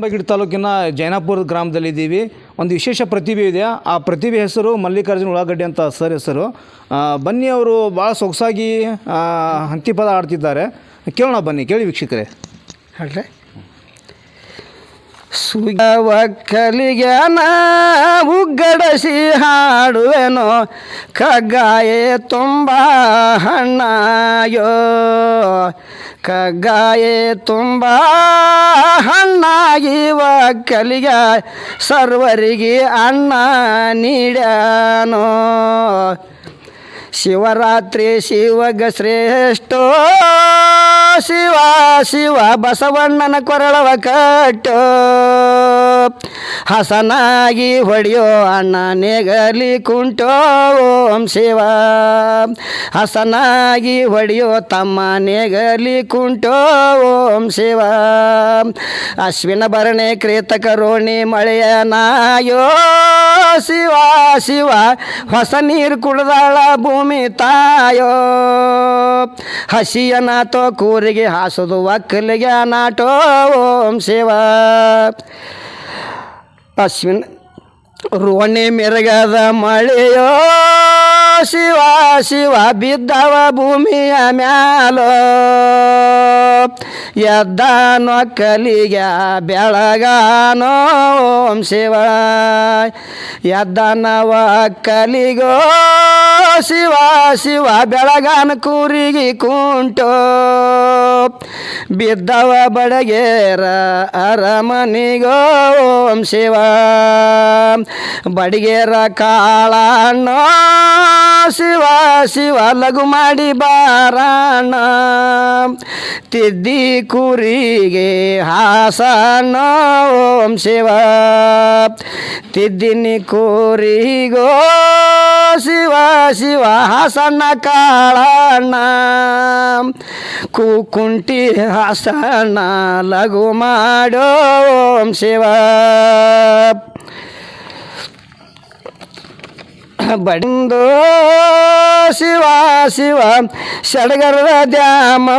ಬಗಿಡ್ ತಾಲೂಕಿನ ಜೈನಾಪುರ ಗ್ರಾಮದಲ್ಲಿದ್ದೀವಿ ಒಂದು ವಿಶೇಷ ಪ್ರತಿಭೆ ಇದೆ. ಆ ಪ್ರತಿಭೆ ಹೆಸರು ಮಲ್ಲಿಕಾರ್ಜುನ ಉಳ್ಳಾಗಡ್ಡಿ ಅಂತ ಸರ್ ಹೆಸರು. ಬನ್ನಿ ಅವರು ಭಾಳ ಸೊಗಸಾಗಿ ಹಂತಿ ಹಂತಿಪದ ಆಡ್ತಿದ್ದಾರೆ. ಕೇಳೋಣ ಬನ್ನಿ, ಕೇಳಿ ವೀಕ್ಷಕರೇ. ಹೇಳ್ರಿ. ಸುಗವಕ್ಕಲಿಗೆ ಉಗ್ಗಡಸಿ ಹಾಡುವೆನೋ, ಕಗ್ಗಾಯೇ ತುಂಬ ಹಣ್ಣಾಯೋ. ಕಗ್ಗಾಯೇ ತುಂಬ ಹಣ್ಣಾಗಿ ಒಕ್ಕಲಿಗ ಸರ್ವರಿಗೆ ಅಣ್ಣ ನೀಡ್ಯಾನೋ. ಶಿವರಾತ್ರಿ ಶಿವಗ ಶ್ರೇಷ್ಠ ಶಿವ ಶಿವ ಬಸವಣ್ಣನ ಕೊರಳವ ಕಟ್ಟು. ಹಸನಾಗಿ ಹೊಡೆಯೋ ಅಣ್ಣ ನೆಗಲಿ ಕುಂಟೋ, ಓಂ ಶಿವ. ಹಸನಾಗಿ ಹೊಡೆಯೋ ತಮ್ಮ ನೆಗಲಿ ಕುಂಟೋ, ಓಂ ಶಿವ. ಅಶ್ವಿನ ಭರಣೆ ಕ್ರೇತಕ ರೋಣಿ ಮಳೆಯ ನಾಯೋ. ಶಿವ ಶಿವ, ಹೊಸ ನೀರು ಕುಡ್ದಾಳ ಭೂಮಿ ತಾಯೋ. ಹಸಿಯ ನಾಟೋ ಕೂರಿಗೆ ಹಾಸದು ಒಕ್ಕಲಿಗೆ ನಾಟೋ, ಓಂ ಶಿವ. ಅಶ್ವಿನ್ ರೋಣಿ ಮೆರಗದ ಮಳೆಯೋ. ಶಿವ ಶಿವ ಬಿದ್ದವ ಭೂಮಿಯ ಮ್ಯಾಲೋ. ಎದ್ದಾನೋ ಕಲಿಗ ಬೆಳಗಾನೋ, ಓಂ ಶಿವ ಎದ್ದಾನವ ಕಲಿಗೋ, ಶಿವ ಶಿವ ಬೆಳಗಾನ ಕೂರಿಗೆ ಕುಂಟೋ. ಬಿದ್ದವ ಬಡಗೇರ ಅರಮನಿಗೋ, ಓಂ ಶಿವ. ಬಡಗೇರ ಕಾಳಣ್ಣ ಶಿವ ಶಿವ ಲಘು ಮಾಡಿ ಬಾರಣ ತಿದ್ದಿ ಕುರಿಗೆ ಹಾಸನ ಓಂ ಶಿವ. ತಿದ್ದಿನಿ ಕೂರಿಗೋ ಶಿವ ಶಿವ ಹಾಸನ ಕಾಳಣ್ಣ. ಕುಂಟಿ ಹಾಸನ ಲಘು ಮಾಡೋ ಓಂ ಶಿವ. ಬಂದು ಶಿವ ಶಿವ ಷಡ್ಗರ್ವ ದ್ಯಾಮೋ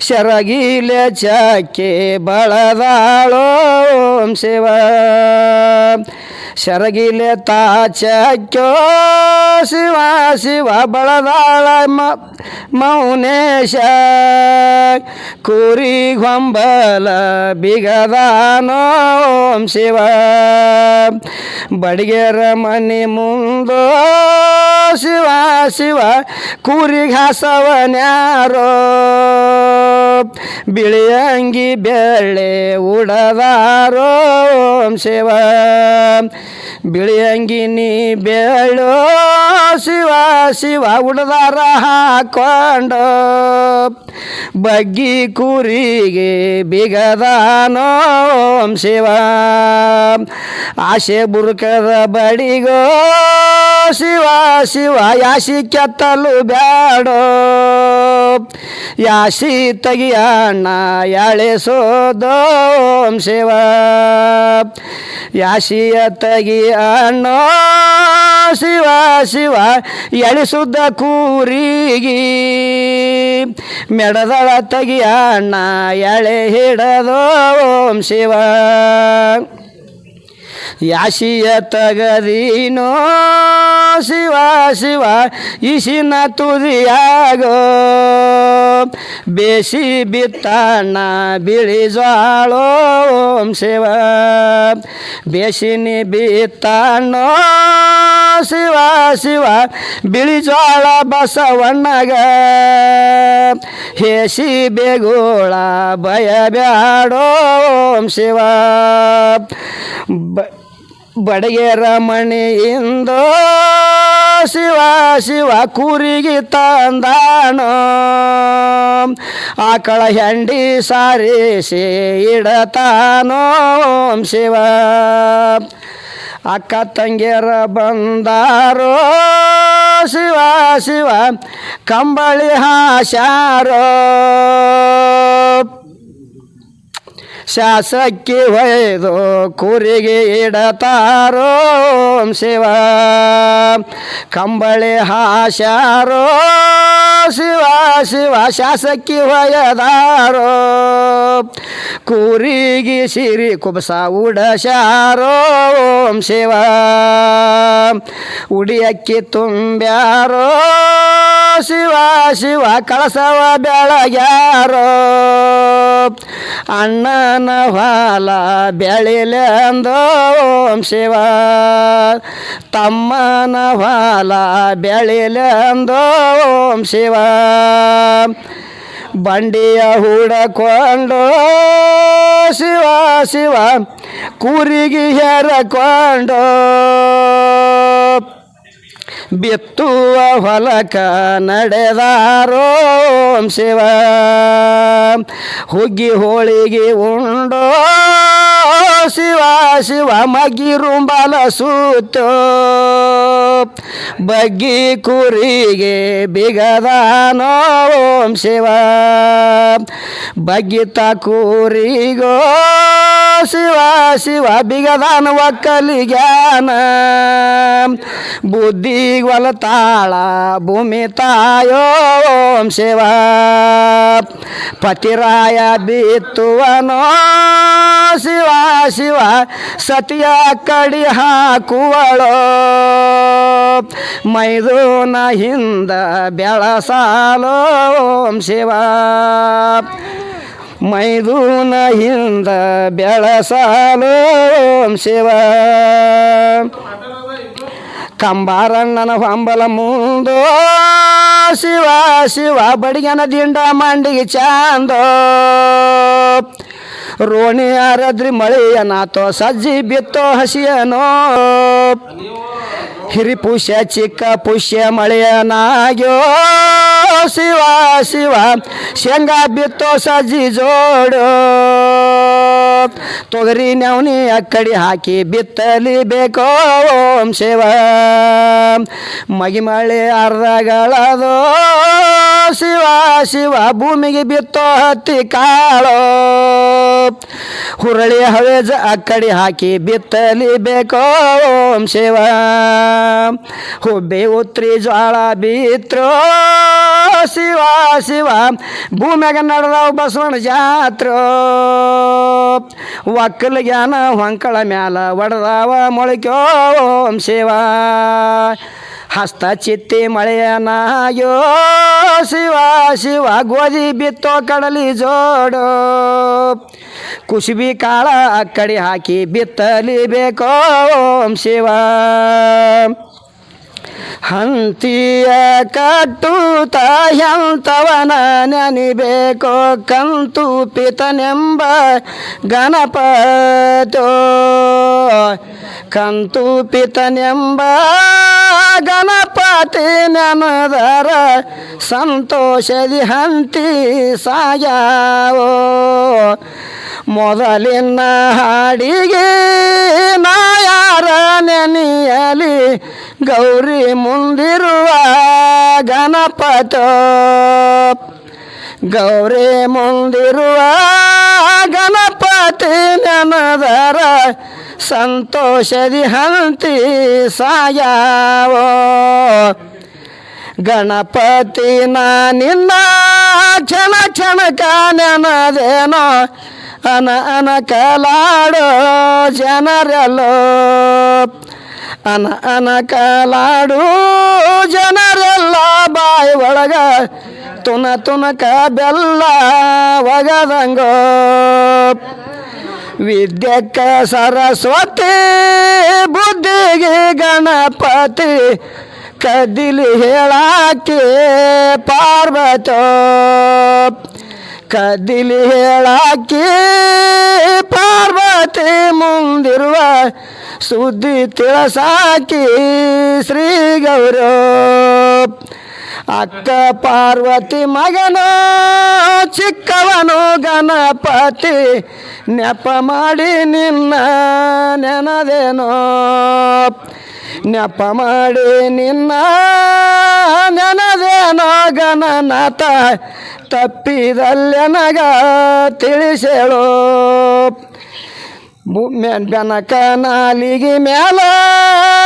ಶರಗಿಲೆ ಚಕ್ಕೆ ಬಳದಾಳೋ ಶಿವ. ಶರಗಿಲೆ ತಾಚಕ್ಯೋ ಶಿವ ಶಿವ ಬಳದಾಳ ಮ ಮೌನೇಶ ಕುರಿ ಗೊಂಬಲ ಬಿಗದಾನೋ ಓಂ ಶಿವ. ಬಡಿಗೆರ ಮನೆ ಮುಂದೋ ಶಿವ ಶಿವ, ಕುರಿ ಘಾಸವನ್ಯಾರೋ ಬಿಳಿ ಅಂಗಿ ಬೆಳ್ಳೆ ಉಡದಾರೋ ಶಿವ. ಬಿಳಿ ಅಂಗಿನಿ ಬೆಳ್ಳೋ ಶಿವ ಶಿವ ಉಡದಾರ ಹಾಕೊಂಡು ಬಗ್ಗಿ ಕೂರಿಗೆ ಬಿಗದಾನೋ ಶಿವ. ಆಶೆ ಬುರುಕದ ಬಡಿಗೋ ಶಿವ ಶಿವ, ಯಾಶಿ ಕೆತ್ತಲು ಬ್ಯಾಡೋ. ಯಾಶಿ ತೆಗಿಯಣ್ಣ ಓಂ ಶಿವ. ಯಾಶಿಯ ತಗಿಯಣ್ಣ ಶಿವ ಶಿವ, ಎಳಿಸುದ್ದ ಕೂರಿಗೆ ಮೆಡದಳ ತೆಗಿಯಣ್ಣ ಎಳೆ ಹಿಡದೋ ಓಂ ಶಿವ. ಯಾಶಿಯ ತಗದೀನೋ ಶಿವ ಶಿವ ಇಸಿನ ತುದಿಯಾಗೋ ಬೇಸಿ ಬಿತ್ತಣ್ಣ ಬಿಳಿ ಜ್ವಾಳೋ ಓಂ ಶಿವ ಬೇಸಿನಿ ಬಿತ್ತಣ್ಣೋ ಶಿವ ಶಿವ ಬಿಳಿ ಜ್ವಾಳ ಬಸವಣ್ಣಗ ಹೇಸಿ ಬೇಗೋಳ ಭಯ ಬ್ಯಾಡೋ ಓಂ ಶಿವ ಬ ಬಡಗೆರ ಮಣಿಯಿಂದ ಶಿವ ಶಿವ ಕೂರಿಗೆ ತಂದಾಣ. ಆಕಳ ಹೆಂಡಿ ಸಾರಿಸಿ ಇಡತಾನೋ ಶಿವ. ಅಕ್ಕ ತಂಗಿಯರ ಬಂದಾರೋ ಶಿವ ಶಿವ ಕಂಬಳಿ ಹಾಸ್ಯಾರೋ. ಶಾಸಕ್ಕಿ ಹೊಯ್ದು ಕೂರಿಗೆ ಇಡತಾರೋ ಶಿವ. ಕಂಬಳಿ ಹಾಸ್ಯಾರೋ ಶಿವ ಶಿವ ಶಾಸಕ್ಕೆ ಹೊಯದಾರೋ. ಕೂರಿಗೆ ಸಿರಿ ಕುಬಸ ಉಡಶಾರೋ ಓಂ ಶಿವ. ಉಡಿಯಕ್ಕಿ ತುಂಬ್ಯಾರೋ ಶಿವ ಶಿವ ಕಳಸವ ಬೆಳಗ್ಯಾರೋ. ಅಣ್ಣನ ಬಾಲ ಬೆಳಿಲೆಂದೋ ಓಂ ಶಿವ. ತಮ್ಮನ ಬಾಲ ಬೆಳಿಲೆಂದೋ ಓಂ ಶಿವ. ಬಂಡಿಯ ಹೂಡಕೊಂಡು ಶಿವ ಶಿವ, ಕುರಿಗೆ ಹೆರಕೊಂಡು ಬಿತ್ತುವ ಹೊಲಕ ನಡೆದಾರೋ ಶಿವ. ಹುಗ್ಗಿ ಹೋಳಿಗೆ ಉಂಡೋ ಶಿವ ಶಿವ ಮಗಿರುಂಬಲ ಸೂತೋ ಬಗ್ಗಿ ಕುರಿಗೆ ಬಿಗದಾನೋ ಓಂ ಶಿವ. ಬಗ್ಗಿತ ಕುರಿಗೋ ಶಿವ ಶಿವ ಬಿಗದಾನ ಒಕ್ಕಲಿಗ್ಯಾನ ಬುದ್ಧಿ ತಾಳ ಭೂಮಿ ತಾಯೋ ಓಂ ಶಿವ. ಪತಿರಾಯ ಬಿತ್ತುವನೋ ಶಿವ ಶಿವ, ಸತಿಯ ಕಡಿ ಹಾಕುವಳೋ. ಮೈದೂನ ಹಿಂದ ಬೆಳಸಾಲೋ ಓಂ ಶಿವ. ಮೈದೂನ ಹಿಂದ ಬೆಳಸಾಲೋ ಓಂ ಶಿವ. ಕಂಬಾರಣ್ಣನ ಹೊಂಬಲ ಮುಂದೋ, ಶಿವ ಶಿವ ಬಡಿಗನ ದಿಂಡ ಮಂಡಿಗೆ ಚಾಂದೋ. ರೋಣಿ ಆರದ್ರಿ ಮಳೆಯ ನಾತೋ ಸಜ್ಜಿ ಬಿತ್ತೋ ಹಸಿಯನೋ. ಹಿರಿ ಪುಷ್ಯ, ಚಿಕ್ಕ ಪುಷ್ಯ ಮಳೆಯನಾಗ್ಯೋ. ಶಿವ ಶಿವ, ಶೇಂಗಾ ಬಿತ್ತೋ ಸಜ್ಜಿ ಜೋಡು. ತೊಗರಿ ನವನಿ ಅಕ್ಕಡಿ ಹಾಕಿ ಬಿತ್ತಲಿ ಬೇಕೋ ಓಂ ಶಿವ. ಮಗಿಮಳೆ ಅರ್ಧಗಳದೋ ಶಿವ ಶಿವ ಭೂಮಿಗೆ ಬಿತ್ತೋ ಹತ್ತಿ ಕಾಳೋ. ಹುರಳಿ ಜ ಅಕ್ಕಡಿ ಹಾಕಿ ಬಿತ್ತಲಿ ಬೇಕೋ ಓಂ ಶಿವ. ಹುಬ್ಬೆ, ಉತ್ರಿ, ಜ್ವಾಳ, ಬಿತ್ರೋ ಶಿವ ಶಿವ, ಭೂಮ್ಯಾಗ ನಡೆದವು ಬಸವಣ್ಣ ಜಾತ್ರೋ. ಒಕ್ಕಲ ಜ್ಞಾನ ಹೊಂಕಳ ಮ್ಯಾಲ ಒಡೆದವ ಮೊಳಕ್ಯೋ, ಓಂ ಶಿವ. ಹಸ್ತ ಚಿತ್ತಿ ಮಳೆಯನಾಗ್ಯೋ ಶಿವ ಶಿವ, ಗೋಧಿ ಬಿತ್ತೋ ಕಡಲಿ ಜೋಡು. ಕುಸುಬಿ ಕಾಳ ಅಕ್ಕಡಿ ಹಾಕಿ ಬಿತ್ತಲಿ ಬೇಕೋ, ಓಂ ಶಿವ. ಹಂತಿಯ ಕಟ್ಟುತ್ತ ಎಂತವನ ನೆನಿಬೇಕೋ ಕಂತು ಪಿತನೆಂಬ ಗಣಪತೋ. ಕಂತು ಪಿತನೆಂಬ ಗಣಪತಿ ನೆನದರ ಸಂತೋಷದಿ ಹಂತಿ ಸಾಯಾವೋ. ಮೊದಲಿನ ಹಾಡಿಗೆ ನಾಯಾರ ನೆನಿಯಲಿ ಗೌರಿ ಮುಂದಿರುವ ಗಣಪತ. ಗೌರಿ ಮುಂದಿರುವ ಗಣಪತಿ ನೆನದರ ಸಂತೋಷದಿ ಹಂತಿ ಸಾಯಾವೋ? ಗಣಪತಿ ನಿನ್ನ ಕ್ಷಣ ಕ್ಷಣಕ ನೆನದೇನೋ ಅನ ಅನ ಕಲಾಡೋ ಜನರೆಲ್ಲೋ? ಅನ ಅನ ಕಲಾಡು ಜನರೆಲ್ಲ? ಬಾಯಿ ಒಳಗ ತುನ ತುನಕ ಬೆಲ್ಲ ಒಗದಂಗೋ? ವಿದ್ಯಕ್ಕ ಸರಸ್ವತಿ, ಬುದ್ಧಿಗೆ ಗಣಪತಿ, ಕದಿಲಿ ಹೇಳಾಕೆ ಪಾರ್ವತೋ. ಕದಿಲಿ ಹೇಳಾಕೆ ಪಾರ್ವತಿ ಮುಂದಿರುವ ಸುದ್ದಿ ತಿಳಿಸಾಕಿ ಶ್ರೀ ಗೌರವ. ಅಕ್ಕ ಪಾರ್ವತಿ ಮಗನ, ಚಿಕ್ಕವನು ಗಣಪತಿ, ನೆಪ ಮಾಡಿ ನಿನ್ನ ನೆನದೇನೋ. ನೆಪ ಮಾಡಿ ನಿನ್ನ ನೆನದೇನೋ ಗಣನಾಥ ತಪ್ಪಿದಲ್ಲೆನಗ ತಿಳಿಸೇಳೋ. ಬೆನಕ ನಾಲಿಗೆ ಮ್ಯಾಲ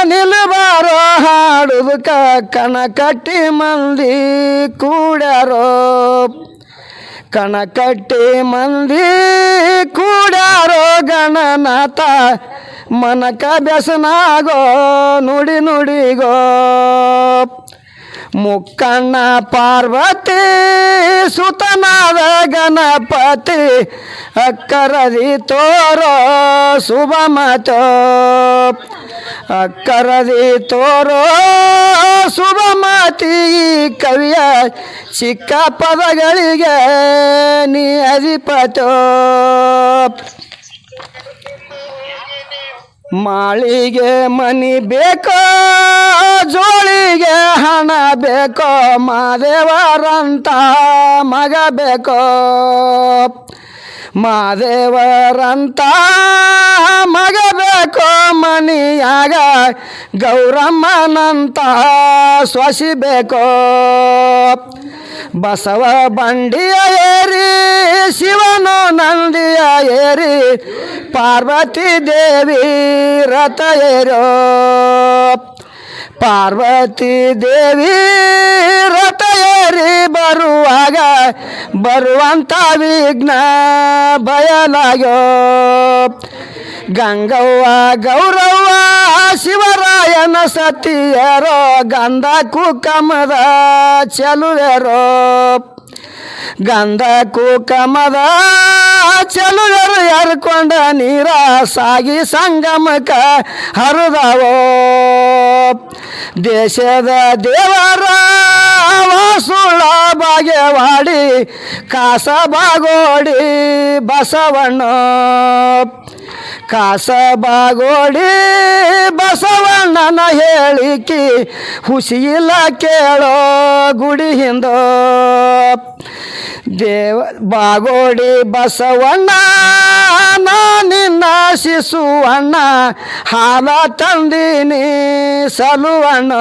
ನಿಲ್ಬಾರೋ ಹಾಡುದಕ್ಕ ಕಣ ಕಟ್ಟಿ ಮಂದಿ ಕೂಡ್ಯಾರೋ. ಕಣ ಕಟ್ಟಿ ಮಂದಿ ಕೂಡ್ಯಾರೋ, ಗಣನಾಥ ಮನಕ ಬೆಸನಾಗೋ, ನುಡಿ ನುಡಿಗೋ. ಮುಕ್ಕಣ್ಣ ಪಾರ್ವತಿ, ಸುತನಾದ ಗಣಪತಿ, ಅಕ್ಕರದಿ ತೋರೋ ಶುಭ ಮಾತೋ ಅಕ್ಕರದಿ ತೋರೋ ಶುಭಮತಿ ಕವಿಯ ಚಿಕ್ಕ ಪದಗಳಿಗೆ ನೀ ಅಧಿಪತೋ. ಮಾಳಿಗೆ ಮನಿ ಬೇಕೋ ಜೋಳಿಗೆ ಹಣ ಬೇಕೋ ಮಾದೇವರಂತ ಮಗ ಬೇಕೋ. ಮಾದೇವರಂತ ಮಗಬೇಕು ಮನಿಯಾಗ, ಗೌರಮ್ಮನಂತ ಸ್ವಸಿಬೇಕು ಬೇಕೋ ಬಸವ ಬಂಡಿಯ ಏರಿ, ಶಿವನು ನಂದಿಯ ಏರಿ, ಪಾರ್ವತಿ ದೇವಿ ರಥ ಏರೋ. ಪಾರ್ವತಿ ದೇವಿ ರಥಯರಿ ಬರುವಾಗ ಬರುವಂಥ ವಿಘ್ನ ಬಯಲಾಗೋ. ಗಂಗವ್ವ ಗೌರವ್ವ ಶಿವರಾಯನ ಸತಿಯರೋ ಗಂಧ ಕುಕಮದ ಚೆಲುವೆರೋ. ಗಂಧ ಕುಕಮದ ಚೆಲುವೆರು ಎರ್ಕೊಂಡ ನೀರ ಸಾಗಿ ಸಂಗಮಕ ಹರಿದವೋ? ದೇಶದ ದೇವರ ಸುಳ್ಳ ಬಾಗೇವಾಡಿ, ಕಾಸಬಾಗೋಡಿ ಬಸವಣ್ಣ. ಕಾಸ ಬಾಗೋಡಿ ಬಸವಣ್ಣನ ಹೇಳಿಕಿ ಹುಸಿಯಿಲ್ಲ ಕೇಳೋ ಗುಡಿ ಹಿಂದೋ. ದೇವ ಬಾಗೋಡಿ ಬಸವಣ್ಣ, ನಾ ನಿನ್ನ ಶಿಶುವಣ್ಣ, ಹಾಲ ತಂದಿನಿ ಸಲುವಣ್ಣ.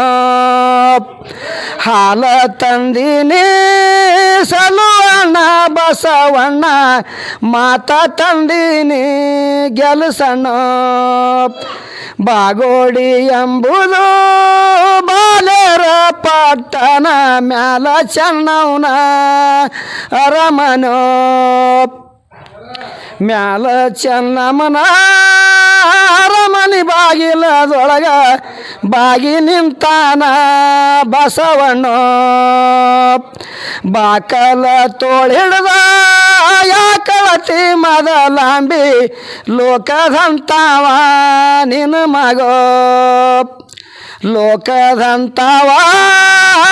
ಹಾಲ ತಂದಿನಿ ಸಲುವಣ್ಣ, ಬಸವಣ್ಣ, ಮಾತ ತಂದಿನಿ ಗೆಲಸಣ್ಣ. ಬಾಗೋಡಿ ಎಂಬುದು ಬಾಲರ ಪಟ್ಟಣ ಮ್ಯಾಲ ಚೆನ್ನವನ ಅರಮನೋ. ಮ್ಯಾಲ ಚೆನ್ನಮ್ಮನ ಅರಮನಿ ಬಾಗಿಲದೊಳಗ ಬಾಗಿ ನಿಂತಾನ ಬಸವಣ್ಣ. ಬಾಕಲ ತೋಳಿಡ್ದ ಯಾಕಳತಿ ಮದಲಾಂಬಿ ಲೋಕದಂತಾವ ನಿನ್ನ ಮಗೋ. ಲೋಕದಂತಾವ,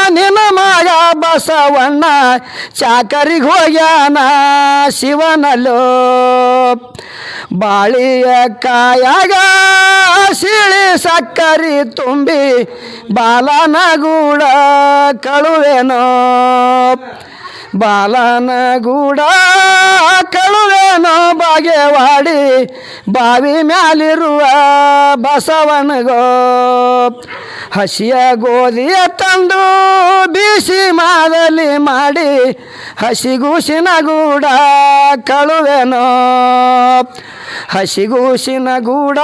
ನಿನ್ನ ಮಗ ಬಸವಣ್ಣ, ಚಾಕರಿಗೆ ಹೋಗ್ಯಾನ ಶಿವನಲ್ಲೋ. ಬಾಳಿಯ ಕಾಯಾಗ ಸಿಳಿ ಸಕ್ಕರಿ ತುಂಬಿ, ಬಾಲನ ಗೂಡ ಕಳುವೆನೋ. ಬಾಲನ ಗೂಡ ಕಳುವೆನೋ ಬಾಗೇವಾಡಿ ಬಾವಿ ಮ್ಯಾಲಿರುವ ಬಸವನಗೋ. ಹಸಿಯ ಗೋಧಿಯ ತಂದು ಬಿಸಿ ಮಾದಲಿ ಮಾಡಿ ಹಸಿಗೂಸಿನ ಗೂಡ ಕಳುವೆನೋ. ಹಸಿಗೂಸಿನ ಗೂಡ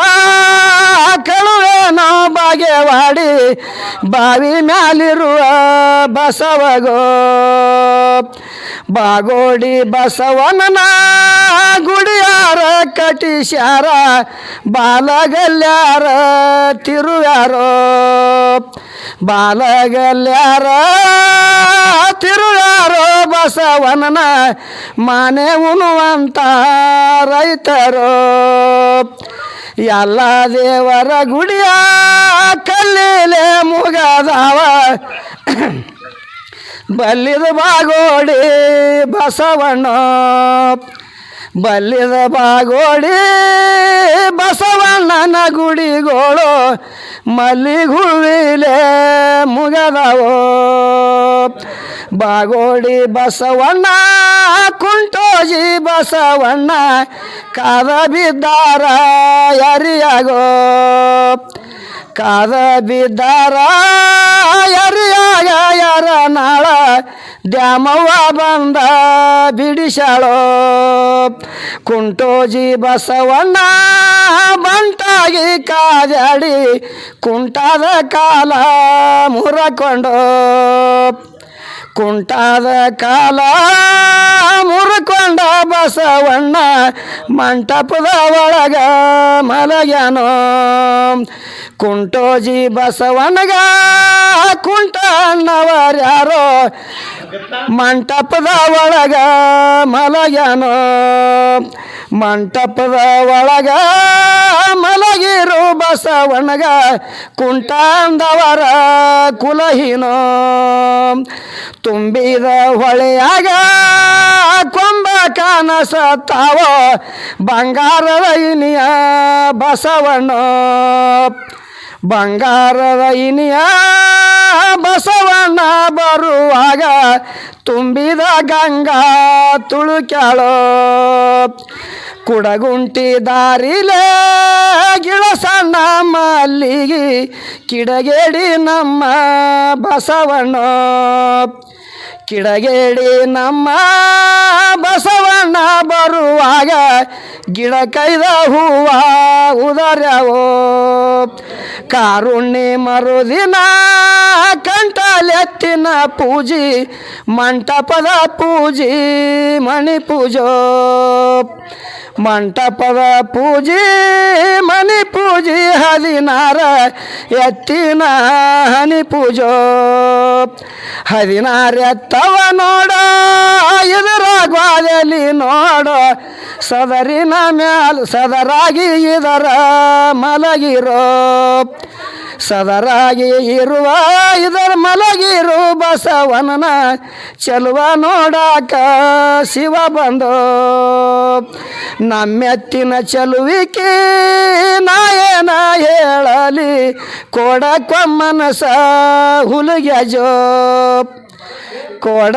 ಕಳುವೆನೋ ಬಾಗೇವಾಡಿ ಬಾವಿ ಮ್ಯಾಲಿರುವ ಬಸವಗೋ. ಬಾಗೋಡಿ ಬಸವನನ ಗುಡಿಯಾರ ಕಟಿಸ್ಯಾರ ಬಾಲಗಲ್ಯಾರ, ತಿರುವ್ಯಾರೋ. ಬಾಲಗಲ್ಯಾರ, ತಿರುವ್ಯಾರೋ ಬಸವನನ ಮಾನೆ ಉಣುವಂತ ರೈತರು. ಎಲ್ಲ ದೇವರ ಗುಡಿಯ ಕಲ್ಲಿಲೆ ಮುಗದಾವ. ಬಲ್ಲಿದ ಬಾಗೋಡಿ ಬಸವಣ್ಣ. ಬಲ್ಲಿದ ಬಾಗೋಡಿ ಬಸವಣ್ಣನ ಗುಡಿಗೋಳು ಮಲ್ಲಿಗುವಿಲೆ ಮುಗದವೋ. ಬಾಗೋಡಿ ಬಸವಣ್ಣ, ಕುಂಟೋಜಿ ಬಸವಣ್ಣ, ಕಾದ ಬಿದ್ದಾರ ಯರಿಯಾಗೋ? ಕಾದ ಬಿದ್ದಾರ ಯರಿಯಾಗ? ಯಾರ ನಾಳ? ದ್ಯಾಮವ್ವ ಬಂದ ಬಿಡಿಸಾಳೋ. ಕುಂಟೋಜಿ ಬಸವಣ್ಣ ಬಂಟಾಗಿ ಕಾಜಾಡಿ ಕುಂಟಾದ ಕಾಲ ಮುರಕೊಂಡು. ಕುಂಟಾದ ಕಾಲ ಮುರ್ಕೊಂಡ ಬಸವಣ್ಣ ಮಂಟಪದ ಒಳಗ ಮಲಗ್ಯಾನೋ. ಕುಂಟೋಜಿ ಬಸವಣ್ಣಗ, ಕುಂಟಣ್ಣವರ್ಯಾರೋ. ಮಂಟಪದ ಒಳಗ ಮಲಗ್ಯಾನೋ. ಮಂಟಪದ ಒಳಗ ಮಲಗಿರು ಬಸವಣ್ಣಗ ಕುಂಟಾಂದವರ ಕುಲಹೀನೋ. ತುಂಬಿದ ಹೊಳೆಯಾಗ ಕೊಂಬ ಕಾನಸತ್ತಾವೋ ಬಂಗಾರದ ಇನಿಯ ಬಸವಣ್ಣ. ಬಂಗಾರದ ಇನಿಯ ಬಸವಣ್ಣ ಬರುವಾಗ ತುಂಬಿದ ಗಂಗಾ ತುಳುಕ್ಯಾಳೋ. ಕುಡಗುಂಟಿ ದಾರಿಲೇ ಗಿಡ ಸಣ್ಣ ಮಲ್ಲಿಗೆ ಕಿಡಗೇಡಿ ನಮ್ಮ ಬಸವಣ್ಣ. ಕಿಡಗೇಡಿ ನಮ್ಮ ಬಸವಣ್ಣ ಬರುವಾಗ ಗಿಡ ಕೈದ ಹೂವ ಉದರ್ಯವೋ. ಕಾರುಣ್ಯ ಮರುದಿನ ಕಂಠಲೆತ್ತಿನ ಪೂಜಿ, ಮಂಟಪದ ಪೂಜಿ, ಮಣಿ ಪೂಜೋ. ಮಂಟಪದ ಪೂಜಿ, ಮಣಿ ಪೂಜಿ, ಹದಿನಾರ ಎತ್ತಿನ ಹನಿ ಪೂಜೋ. ಹದಿನಾರ ಎತ್ತವ ನೋಡ ಇದರ ಗ್ವಾದಲ್ಲಿ ನೋಡ. ಸದರಿನ ಮ್ಯಾಲ ಸದರಾಗಿ ಇದರ ಮಲಗಿರೋ. ಸದರಾಗಿ ಇರುವ, ಇದರ ಮಲಗಿರು ಬಸವನನ ಚೆಲುವ ನೋಡಾಕ ಶಿವ ಬಂದು. ನಮ್ಮೆತ್ತಿನ ಚೆಲುವಿಕೆ ನಾಯನ ಹೇಳಲಿ, ಕೋಡ ಕೊಮ್ಮನಸ ಹುಲಿಗೆ ಜೋ ಕೋಡ